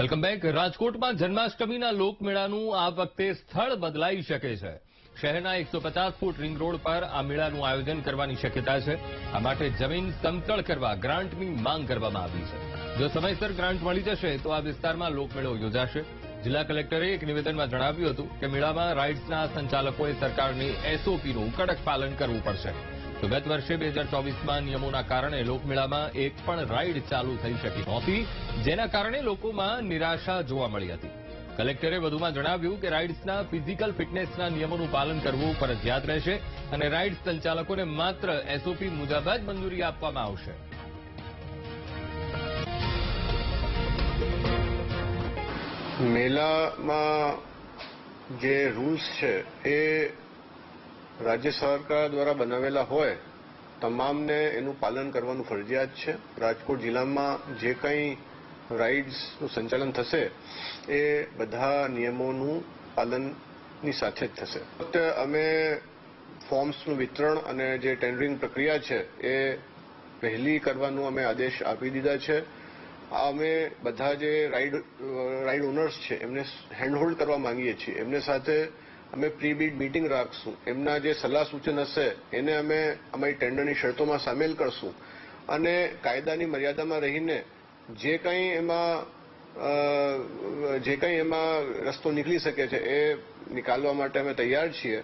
Welcome back. રાજકોટમાં જન્માષ્ટમીના લોકમેળાનું આ વખતે સ્થળ બદલાઈ શકે છે. શહેરના એકસો પચાસ ફૂટ રિંગ રોડ પર આ મેળાનું આયોજન કરવાની શક્યતા છે. આ માટે જમીન સમતળ કરવા ગ્રાન્ટની માંગ કરવામાં આવી છે. જો સમયસર ગ્રાન્ટ મળી જશે, તો આ વિસ્તારમાં લોકમેળો યોજાશે. જિલ્લા કલેક્ટરે એક નિવેદનમાં જણાવ્યું હતું કે મેળામાં રાઇડ્સના સંચાલકોએ સરકારની એસઓપીનું કડક પાલન કરવું પડશે. તો ગત વર્ષે બે હજાર ચોવીસમાં નિયમોના કારણે લોકમેળામાં એક પણ રાઇડ ચાલુ થઈ શકી નહોતી, જેના કારણે લોકોમાં નિરાશા જોવા મળી હતી. કલેક્ટરે વધુમાં જણાવ્યું કે રાઇડ્સના ફિઝિકલ ફિટનેસના નિયમોનું પાલન કરવું ફરજિયાત રહેશે અને રાઇડ સંચાલકોને માત્ર એસઓપી મુજબ જ મંજૂરી આપવામાં આવશે. મેળામાં જે રૂલ્સ છે એ રાજ્ય સરકાર દ્વારા બનાવેલા હોય, તમામને એનું પાલન કરવાનું ફરજિયાત છે. રાજકોટ જિલ્લામાં જે કંઈ રાઇડ્સનું સંચાલન થશે, એ બધા નિયમોનું પાલનની સાથે જ થશે. અમે ફોર્મ્સનું વિતરણ અને જે ટેન્ડરિંગ પ્રક્રિયા છે, એ પહેલી કરવાનું અમે આદેશ આપી દીધા છે. અમે બધા જે રાઇડ રાઇડ ઓનર્સ છે, એમને હેન્ડહોલ્ડ કરવા માંગીએ છીએ. એમને સાથે અમે પ્રી બીડ મીટિંગ રાખશું. એમના જે સલાહ સૂચન હશે, એને અમે અમારી ટેન્ડરની શરતોમાં સામેલ કરશું. અને કાયદાની મર્યાદામાં રહીને જે કંઈ એમાં જે કંઈ એમાં રસ્તો નીકળી શકે છે, એ નિકાલવા માટે અમે તૈયાર છીએ.